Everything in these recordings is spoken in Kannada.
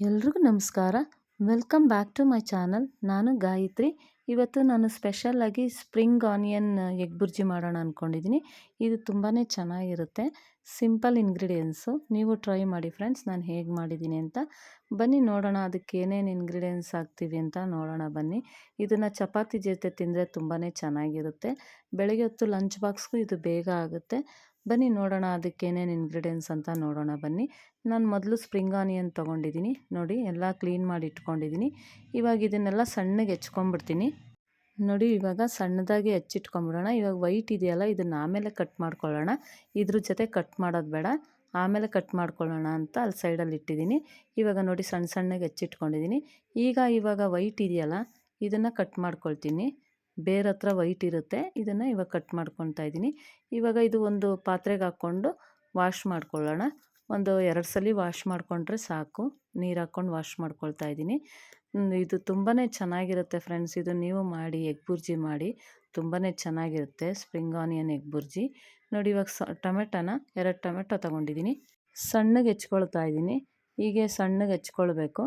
ಎಲ್ರಿಗೂ ನಮಸ್ಕಾರ. Welcome back to my channel. ನಾನು ಗಾಯತ್ರಿ. ಇವತ್ತು ನಾನು ಸ್ಪೆಷಲ್ಲಾಗಿ ಸ್ಪ್ರಿಂಗ್ ಆನಿಯನ್ ಎಗ್ ಬುರ್ಜಿ ಮಾಡೋಣ ಅಂದ್ಕೊಂಡಿದ್ದೀನಿ ಇದು ತುಂಬಾ ಚೆನ್ನಾಗಿರುತ್ತೆ. Simple ingredients. ನೀವು ಟ್ರೈ ಮಾಡಿ ಫ್ರೆಂಡ್ಸ್. ನಾನು ಹೇಗೆ ಮಾಡಿದ್ದೀನಿ ಅಂತ. ಬನ್ನಿ ನೋಡೋಣ. ಅದಕ್ಕೆ ಏನೇನು ಇಂಗ್ರೀಡಿಯೆಂಟ್ಸ್ ಹಾಕ್ತೀವಿ ಅಂತ ನೋಡೋಣ ಬನ್ನಿ. ಇದನ್ನು ಚಪಾತಿ ಜೊತೆ ತಿಂದರೆ ತುಂಬಾ ಚೆನ್ನಾಗಿರುತ್ತೆ. ಬೆಳಗ್ಗೆ ಹೊತ್ತು ಲಂಚ್ ಬಾಕ್ಸ್ಗೂ ಇದು ಬೇಗ ಆಗುತ್ತೆ. ಬನ್ನಿ ನೋಡೋಣ ಅದಕ್ಕೇನೇನು ಇಂಗ್ರೀಡಿಯೆಂಟ್ಸ್ ಅಂತ ನೋಡೋಣ ಬನ್ನಿ. ನಾನು ಮೊದಲು ಸ್ಪ್ರಿಂಗ್ ಆನಿಯನ್ ತೊಗೊಂಡಿದ್ದೀನಿ ನೋಡಿ, ಎಲ್ಲ ಕ್ಲೀನ್ ಮಾಡಿ ಇಟ್ಕೊಂಡಿದ್ದೀನಿ ಇವಾಗ ಇದನ್ನೆಲ್ಲ ಸಣ್ಣಗೆ ಹೆಚ್ಕೊಂಬಿಡ್ತೀನಿ ನೋಡಿ, ಇವಾಗ ಸಣ್ಣದಾಗಿ ಹೆಚ್ಚಿಟ್ಕೊಂಬಿಡೋಣ ಇವಾಗ ವೈಟ್ ಇದೆಯಲ್ಲ, ಇದನ್ನು ಆಮೇಲೆ ಕಟ್ ಮಾಡ್ಕೊಳ್ಳೋಣ. ಇದ್ರ ಜೊತೆ ಕಟ್ ಮಾಡೋದು ಬೇಡ. ಆಮೇಲೆ ಕಟ್ ಮಾಡ್ಕೊಳ್ಳೋಣ ಅಂತ ಅಲ್ಲಿ ಸೈಡಲ್ಲಿ ಇಟ್ಟಿದ್ದೀನಿ ಇವಾಗ ನೋಡಿ ಸಣ್ಣ ಸಣ್ಣಗೆ ಹೆಚ್ಚಿಟ್ಕೊಂಡಿದ್ದೀನಿ ಈಗ ಇವಾಗ ವೈಟ್ ಇದೆಯಲ್ಲ, ಇದನ್ನು ಕಟ್ ಮಾಡ್ಕೊಳ್ತೀನಿ. ಬೇರೆ ಹತ್ರ ವೈಟ್ ಇರುತ್ತೆ. ಇದನ್ನು ಇವಾಗ ಕಟ್ ಮಾಡ್ಕೊತಾ ಇದ್ದೀನಿ. ಇವಾಗ ಇದು ಒಂದು ಪಾತ್ರೆಗೆ ಹಾಕ್ಕೊಂಡು ವಾಶ್ ಮಾಡ್ಕೊಳ್ಳೋಣ. ಒಂದು ಎರಡು ಸಲ ವಾಶ್ ಮಾಡಿಕೊಂಡ್ರೆ ಸಾಕು. ನೀರು ಹಾಕ್ಕೊಂಡು ವಾಶ್ ಮಾಡ್ಕೊಳ್ತಾ ಇದ್ದೀನಿ. ಇದು ತುಂಬಾ ಚೆನ್ನಾಗಿರುತ್ತೆ ಫ್ರೆಂಡ್ಸ್. ಇದು ನೀವು ಮಾಡಿ, ಎಗ್ ಬುರ್ಜಿ ಮಾಡಿ ತುಂಬಾ ಚೆನ್ನಾಗಿರುತ್ತೆ. Spring onion, egg bhurji. ನೋಡಿ, ಇವಾಗ ಸ, ಟೊಮೆಟೊನ, ಎರಡು ಟೊಮೆಟೊ ತೊಗೊಂಡಿದ್ದೀನಿ. ಸಣ್ಣಗೆ ಹೆಚ್ಕೊಳ್ತಾ ಇದ್ದೀನಿ. ಹೀಗೆ ಸಣ್ಣಗೆ ಹೆಚ್ಕೊಳ್ಬೇಕು.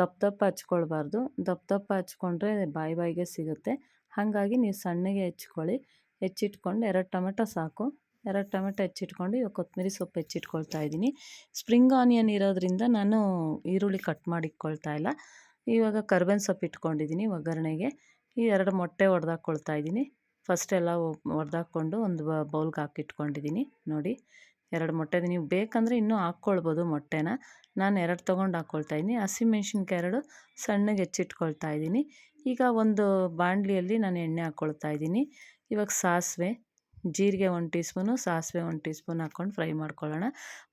ದಪ್ಪ ದಪ್ಪ ಹಚ್ಕೊಳ್ಬಾರ್ದು. ದಪ್ಪ ದಪ್ಪ ಹಚ್ಕೊಂಡ್ರೆ ಬಾಯಿ ಬಾಯಿಗೆ ಸಿಗುತ್ತೆ. ಹಾಗಾಗಿ ನೀವು ಸಣ್ಣಗೆ ಹೆಚ್ಚಿಕೊಳ್ಳಿ. ಹೆಚ್ಚಿಟ್ಕೊಂಡು ಎರಡು ಟೊಮೆಟೊ ಸಾಕು. ಎರಡು ಟೊಮೆಟೊ ಹೆಚ್ಚಿಟ್ಕೊಂಡು ಇವಾಗ ಕೊತ್ತಂಬರಿ ಸೊಪ್ಪು ಹೆಚ್ಚಿಟ್ಕೊಳ್ತಾ ಇದ್ದೀನಿ. ಸ್ಪ್ರಿಂಗ್ ಆನಿಯನ್ ಇರೋದ್ರಿಂದ ನಾನು ಈರುಳ್ಳಿ ಕಟ್ ಮಾಡಿಟ್ಕೊಳ್ತಾ ಇಲ್ಲ. ಇವಾಗ ಕರ್ಬೇವಿನ ಸೊಪ್ಪು ಇಟ್ಕೊಂಡಿದ್ದೀನಿ ಒಗ್ಗರಣೆಗೆ. ಈ ಎರಡು ಮೊಟ್ಟೆ ಒಡೆದಾಕ್ಕೊಳ್ತಾ ಇದ್ದೀನಿ. ಫಸ್ಟ್ ಎಲ್ಲ ಒಡೆದಾಕ್ಕೊಂಡು ಒಂದು ಬೌಲ್ಗೆ ಹಾಕಿಟ್ಕೊಂಡಿದ್ದೀನಿ ನೋಡಿ. ಎರಡು ಮೊಟ್ಟೆ ನೀವು ಬೇಕಂದರೆ ಇನ್ನೂ ಹಾಕ್ಕೊಳ್ಬೋದು ಮೊಟ್ಟೆನ. ನಾನು ಎರಡು ತೊಗೊಂಡು ಹಾಕ್ಕೊಳ್ತಾ ಇದ್ದೀನಿ. ಹಸಿಮೆಣ್ಸಿನ್ಕಾಯಿ ಎರಡು ಸಣ್ಣಗೆ ಹೆಚ್ಚಿಟ್ಕೊಳ್ತಾ ಇದ್ದೀನಿ. ಈಗ ಒಂದು ಬಾಣಲಿಯಲ್ಲಿ ನಾನು ಎಣ್ಣೆ ಹಾಕ್ಕೊಳ್ತಾ ಇದ್ದೀನಿ. ಇವಾಗ ಸಾಸಿವೆ ಜೀರಿಗೆ ಒಂದು ಟೀ ಸ್ಪೂನು ಸಾಸಿವೆ ಒಂದು ಟೀ ಸ್ಪೂನ್ ಹಾಕ್ಕೊಂಡು ಫ್ರೈ ಮಾಡ್ಕೊಳ್ಳೋಣ.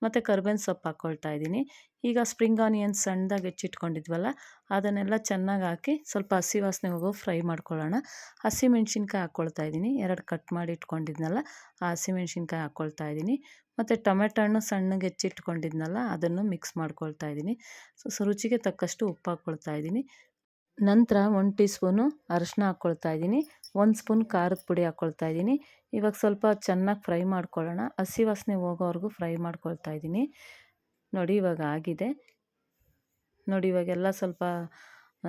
ಮತ್ತು ಕರ್ಬೇವಿನ ಸೊಪ್ಪು ಹಾಕ್ಕೊಳ್ತಾ ಇದ್ದೀನಿ. ಈಗ ಸ್ಪ್ರಿಂಗ್ ಆನಿಯನ್ ಸಣ್ಣದಾಗಿ ಹೆಚ್ಚಿಟ್ಕೊಂಡಿದ್ವಲ್ಲ, ಅದನ್ನೆಲ್ಲ ಚೆನ್ನಾಗಿ ಹಾಕಿ ಸ್ವಲ್ಪ ಹಸಿ ವಾಸನೆ ಹೋಗೋ ಫ್ರೈ ಮಾಡ್ಕೊಳ್ಳೋಣ. ಹಸಿ ಮೆಣಸಿನ್ಕಾಯಿ ಹಾಕ್ಕೊಳ್ತಾ ಇದ್ದೀನಿ. ಎರಡು ಕಟ್ ಮಾಡಿ ಇಟ್ಕೊಂಡಿದ್ನಲ್ಲ, ಆ ಹಸಿ ಮೆಣಸಿನ್ಕಾಯಿ ಹಾಕ್ಕೊಳ್ತಾ ಇದ್ದೀನಿ. ಮತ್ತು ಟೊಮೆಟೊ ಹಣ್ಣು ಸಣ್ಣಗೆ ಹೆಚ್ಚಿಟ್ಕೊಂಡಿದ್ನಲ್ಲ, ಅದನ್ನು ಮಿಕ್ಸ್ ಮಾಡ್ಕೊಳ್ತಾ ಇದ್ದೀನಿ. ಸೊ, ರುಚಿಗೆ ತಕ್ಕಷ್ಟು ಉಪ್ಪು ಹಾಕ್ಕೊಳ್ತಾ ಇದ್ದೀನಿ. ನಂತರ ಒಂದು ಟೀ ಸ್ಪೂನು ಅರಶಿನ ಹಾಕ್ಕೊಳ್ತಾ ಇದ್ದೀನಿ. ಒಂದು ಸ್ಪೂನ್ ಖಾರದ ಪುಡಿ ಹಾಕ್ಕೊಳ್ತಾ ಇದ್ದೀನಿ. ಇವಾಗ ಸ್ವಲ್ಪ ಚೆನ್ನಾಗಿ ಫ್ರೈ ಮಾಡ್ಕೊಳ್ಳೋಣ. ಹಸಿ ವಾಸನೆ ಹೋಗೋವರೆಗೂ ಫ್ರೈ ಮಾಡ್ಕೊಳ್ತಾ ಇದ್ದೀನಿ. ನೋಡಿ ಇವಾಗ ಆಗಿದೆ. ನೋಡಿ ಇವಾಗೆಲ್ಲ ಸ್ವಲ್ಪ,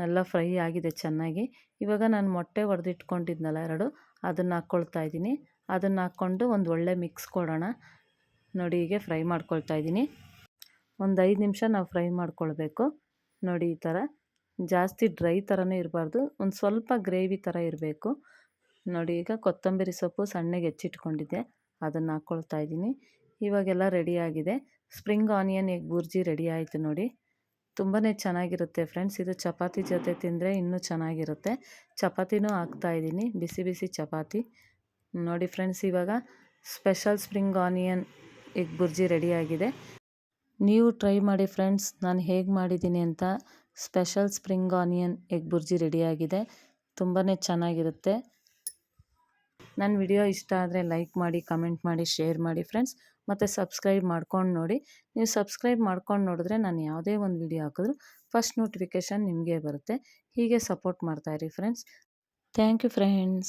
ಎಲ್ಲ ಫ್ರೈ ಆಗಿದೆ ಚೆನ್ನಾಗಿ. ಇವಾಗ ನಾನು ಮೊಟ್ಟೆ ಒಡೆದಿಟ್ಕೊಂಡಿದ್ನಲ್ಲ ಎರಡು, ಅದನ್ನು ಹಾಕ್ಕೊಳ್ತಾ ಇದ್ದೀನಿ. ಅದನ್ನು ಹಾಕ್ಕೊಂಡು ಒಂದು ಒಳ್ಳೆ ಮಿಕ್ಸ್ ಕೊಡೋಣ. ನೋಡಿ ಹೀಗೆ ಫ್ರೈ ಮಾಡ್ಕೊಳ್ತಾ ಇದ್ದೀನಿ. ಒಂದು ಐದು ನಿಮಿಷ ನಾವು ಫ್ರೈ ಮಾಡ್ಕೊಳ್ಬೇಕು. ನೋಡಿ ಈ ಥರ ಜಾಸ್ತಿ ಡ್ರೈ ಥರನೇ ಇರಬಾರ್ದು. ಒಂದು ಸ್ವಲ್ಪ ಗ್ರೇವಿ ಥರ ಇರಬೇಕು. ನೋಡಿ, ಈಗ ಕೊತ್ತಂಬರಿ ಸೊಪ್ಪು ಸಣ್ಣಗೆ ಹೆಚ್ಚಿಟ್ಕೊಂಡಿದ್ದೆ. ಅದನ್ನು ಹಾಕ್ಕೊಳ್ತಾ ಇದ್ದೀನಿ. ಇವಾಗೆಲ್ಲ ರೆಡಿಯಾಗಿದೆ spring onion, egg bhurji ready ಆಯಿತು ನೋಡಿ. ತುಂಬಾ ಚೆನ್ನಾಗಿರುತ್ತೆ ಫ್ರೆಂಡ್ಸ್. ಇದು ಚಪಾತಿ ಜೊತೆ ತಿಂದರೆ ಇನ್ನೂ ಚೆನ್ನಾಗಿರುತ್ತೆ. ಚಪಾತಿನೂ ಹಾಕ್ತಾಯಿದ್ದೀನಿ ಬಿಸಿ ಬಿಸಿ ಚಪಾತಿ. ನೋಡಿ ಫ್ರೆಂಡ್ಸ್, ಇವಾಗ special spring onion, egg bhurji ರೆಡಿಯಾಗಿದೆ ನೀವು ಟ್ರೈ ಮಾಡಿ ಫ್ರೆಂಡ್ಸ್, ನಾನು ಹೇಗೆ ಮಾಡಿದ್ದೀನಿ ಅಂತ special spring onion egg bhurji ರೆಡಿಯಾಗಿದೆ. ತುಂಬಾ ಚೆನ್ನಾಗಿರುತ್ತೆ. ನನ್ನ ವಿಡಿಯೋ ಇಷ್ಟ ಆದರೆ ಲೈಕ್ ಮಾಡಿ, ಕಮೆಂಟ್ ಮಾಡಿ, ಶೇರ್ ಮಾಡಿ ಫ್ರೆಂಡ್ಸ್. ಮತ್ತು ಸಬ್ಸ್ಕ್ರೈಬ್ ಮಾಡ್ಕೊಂಡು ನೋಡಿ. ನೀವು ಸಬ್ಸ್ಕ್ರೈಬ್ ಮಾಡ್ಕೊಂಡು ನೋಡಿದ್ರೆ ನಾನು ಯಾವುದೇ ಒಂದು ವಿಡಿಯೋ ಹಾಕಿದ್ರು ಫಸ್ಟ್ ನೋಟಿಫಿಕೇಷನ್ ನಿಮಗೆ ಬರುತ್ತೆ. ಹೀಗೆ ಸಪೋರ್ಟ್ ಮಾಡ್ತಾಯಿರಿ ಫ್ರೆಂಡ್ಸ್. Thank you friends.